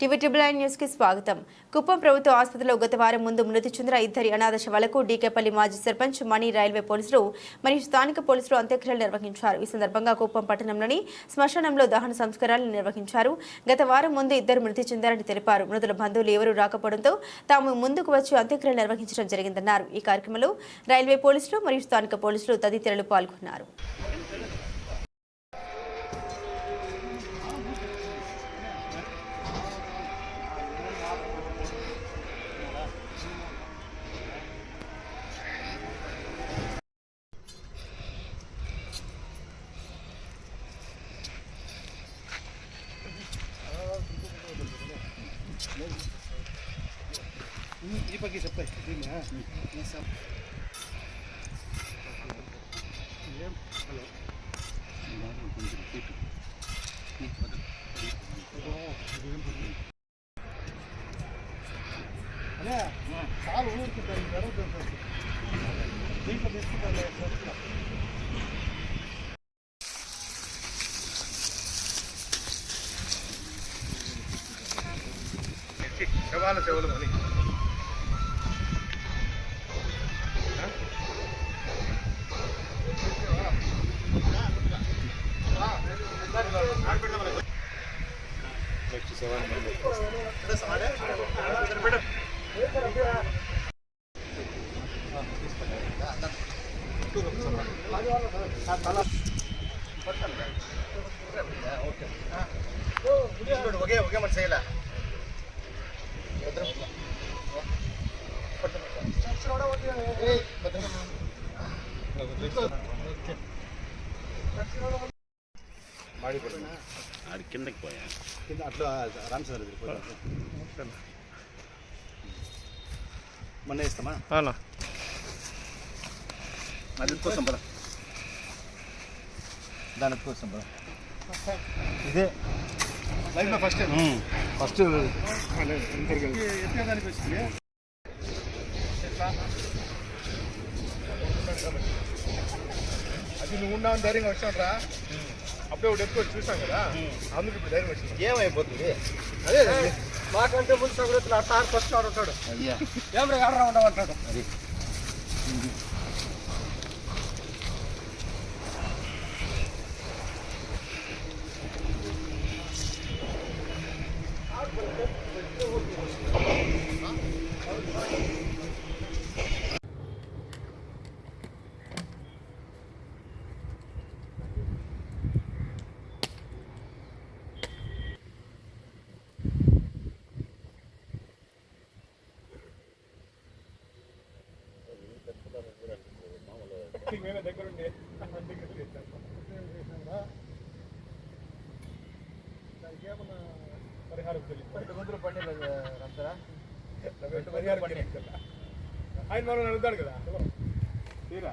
TV triple న్యూస్కి స్వాగతం. కుప్పం ప్రభుత్వ ఆసుపత్రిలో గత వారం ముందు మృతి చెందిన ఇద్దరి అనాథ శవాలకు డీకేపల్లి మాజీ సర్పంచ్ మణి రైల్వే పోలీసులు మరియు స్థానిక పోలీసులు అంత్యక్రియలు నిర్వహించారు. ఈ సందర్భంగా కుప్పం పట్టణంలోని శ్మశానంలో దహన సంస్కారాలు నిర్వహించారు. గత వారం ముందు ఇద్దరు మృతి చెందారని తెలిపారు. మృతుల బంధువులు ఎవరూ రాకపోవడంతో తాము ముందుకు వచ్చి అంత్యక్రియలు నిర్వహించడం జరిగిందన్నారు. ఈ కార్యక్రమంలో రైల్వే పోలీసులు మరియు స్థానిక పోలీసులు తదితరులు పాల్గొన్నారు. శవాల సేవలు మని నెక్స్ట్ సెవెన్ ఒకే ఒకే మరి చేయలే ఆడి కిందకి పోయా కింద అట్లా రామచంద్ర మొన్న ఇస్తామా అలా. అది కోసం పద. దాని కోసం పద. ఇదే. లైఫ్లో ఫస్ట్. ఫస్ట్. దానికి వచ్చింది అది నువ్వు ఉన్నావు ధైర్యంగా వచ్చాను రా అప్పుడే ఒకటి ఎక్కువ చూసాం కదా. అందుకు ఇప్పుడు ధైర్యం వచ్చింది. ఏమైపోతుంది? అదే మాకంటే ముందు సంగతి నా తాను ఫస్ట్ వాడు ఉంటాడు అయ్యా ఏం రా ఆడరా ఉండమంటాడు అది మేమే దగ్గరుండి దానికి ఏమన్నా పరిహారం తెలియదు ముందు పండి పరిహారం తెలియదు ఆయన మనం అడుగుతాడు కదా. తీరా?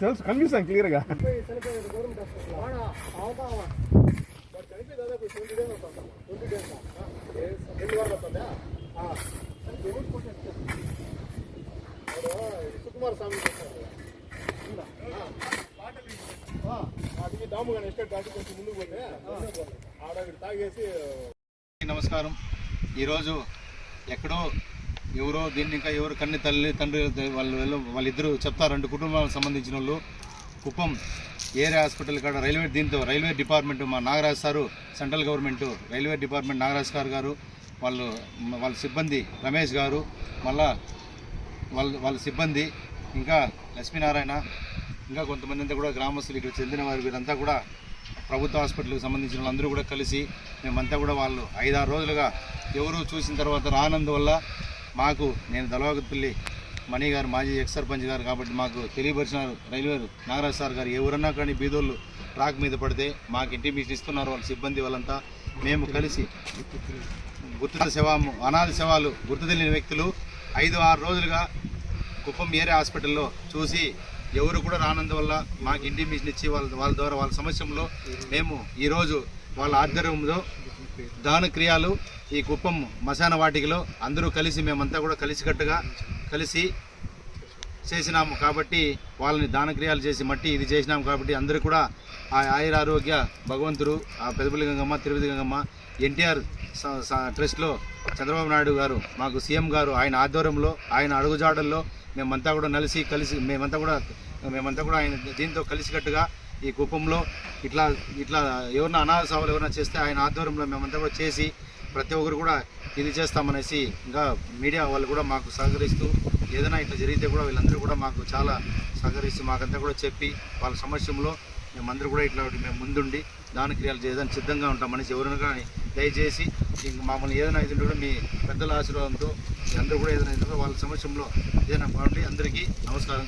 తెలుసు కనిపిస్తాను క్లియర్గా సుకుమార్ స్వామి నమస్కారం. ఈరోజు ఎక్కడో ఎవరో దీన్ని ఇంకా ఎవరు కన్ని తల్లి తండ్రి వాళ్ళు వాళ్ళిద్దరు వాళ్ళిద్దరూ చెప్తారు. రెండు కుటుంబాలకు సంబంధించిన వాళ్ళు. కుప్పం ఏరియా హాస్పిటల్ కాడ రైల్వే దీంతో రైల్వే డిపార్ట్మెంట్ మా Nagaraj sir central government railway department Nagaraj గారు గారు వాళ్ళు వాళ్ళ సిబ్బంది రమేష్ గారు మళ్ళా వాళ్ళ వాళ్ళ సిబ్బంది ఇంకా లక్ష్మీనారాయణ ఇంకా కొంతమంది అంతా కూడా గ్రామస్తులు ఇక్కడ చెందిన వారు వీరంతా కూడా ప్రభుత్వ హాస్పిటల్కి సంబంధించిన వాళ్ళందరూ కూడా కలిసి మేమంతా కూడా వాళ్ళు ఐదారు రోజులుగా ఎవరు చూసిన తర్వాత రానందువల్ల మాకు నేను దళవాగపల్లి మణి గారు మాజీ ఎక్స్ సర్పంచ్ గారు కాబట్టి మాకు తెలియపరిచినారు రైల్వే నాగరాజ్ సార్ గారు. ఎవరన్నా కానీ బీదోళ్ళు ట్రాక్ మీద పడితే మాకు ఇంటిమేషన్ ఇస్తున్నారు వాళ్ళ సిబ్బంది వాళ్ళంతా. మేము కలిసి గుర్తు శవాము అనాథ శవాలు గుర్తు తెలియని వ్యక్తులు ఐదు ఆరు రోజులుగా కుప్పం ఏరియా హాస్పిటల్లో చూసి ఎవరు కూడా రానందువల్ల మాకు ఇంటిమేషన్ ఇచ్చి వాళ్ళ వాళ్ళ ద్వారా వాళ్ళ సమస్యలో మేము ఈరోజు వాళ్ళ ఆధ్వర్యంలో దాన క్రియాలు ఈ కుప్పం మశాన వాటికలో అందరూ కలిసి మేమంతా కూడా కలిసికట్టుగా కలిసి చేసినాము కాబట్టి వాళ్ళని దానక్రియాలు చేసి మట్టి ఇది చేసినాము కాబట్టి అందరూ కూడా ఆ ఆయుర ఆరోగ్య భగవంతుడు ఆ పెదపల్లి గంగమ్మ తిరుపతి గంగమ్మ ఎన్టీఆర్ ట్రస్ట్లో చంద్రబాబు నాయుడు గారు మాకు సీఎం గారు ఆయన ఆధ్వర్యంలో ఆయన అడుగుజాడల్లో మేమంతా కూడా నలిసి కలిసి మేమంతా కూడా మేమంతా కూడా ఆయన దీంతో కలిసికట్టుగా ఈ కుప్పంలో ఇట్లా ఇట్లా ఎవరన్నా అనాథ సభలు ఎవరైనా చేస్తే ఆయన ఆధ్వర్యంలో మేమంతా కూడా చేసి ప్రతి ఒక్కరు కూడా ఇది చేస్తామనేసి ఇంకా మీడియా వాళ్ళు కూడా మాకు సహకరిస్తూ ఏదైనా ఇట్లా జరిగితే కూడా వీళ్ళందరూ కూడా మాకు చాలా సహకరిస్తూ మాకంతా కూడా చెప్పి వాళ్ళ సమస్యలో మేమందరూ కూడా ఇట్లా మేము ముందుండి దాన క్రియలు చేయడానికి సిద్ధంగా ఉంటాం ఎవరైనా కానీ దయచేసి ఇంక మమ్మల్ని ఏదైనా ఇది కూడా మీ పెద్దల ఆశీర్వాదంతో అందరూ కూడా ఏదైనా వాళ్ళ సమస్యలో ఏదైనా బాగుండి అందరికీ నమస్కారం.